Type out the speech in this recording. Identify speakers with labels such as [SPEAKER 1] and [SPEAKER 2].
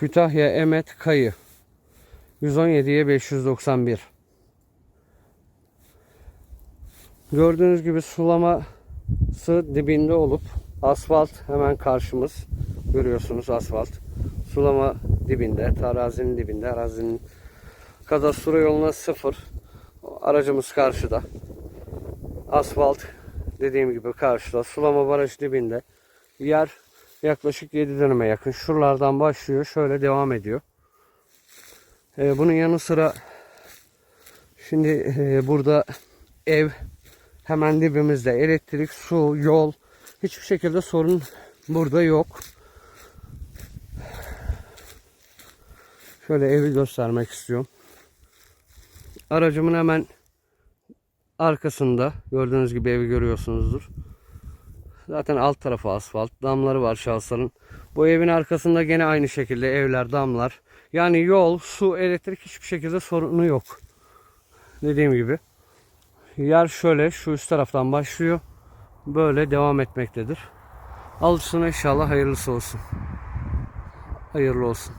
[SPEAKER 1] Kütahya Emet Kayı 117'ye 591 Gördüğünüz gibi sulaması dibinde olup asfalt hemen karşımız. Görüyorsunuz asfalt. Sulama dibinde, arazinin dibinde. Arazinin kadastro yoluna sıfır. Aracımız karşıda. Asfalt dediğim gibi karşıda. Sulama baraj dibinde. Yer yaklaşık 7 dönüme yakın. Şuralardan başlıyor. Şöyle devam ediyor. Ee, bunun yanı sıra şimdi e, burada ev hemen dibimizde. Elektrik, su, yol hiçbir şekilde sorun burada yok. Şöyle evi göstermek istiyorum. Aracımın hemen arkasında gördüğünüz gibi evi görüyorsunuzdur. Zaten alt tarafı asfalt. Damları var şahısların. Bu evin arkasında gene aynı şekilde evler, damlar. Yani yol, su, elektrik hiçbir şekilde sorunu yok. Dediğim gibi. Yer şöyle şu üst taraftan başlıyor. Böyle devam etmektedir. Alışsın inşallah hayırlısı olsun. Hayırlı olsun.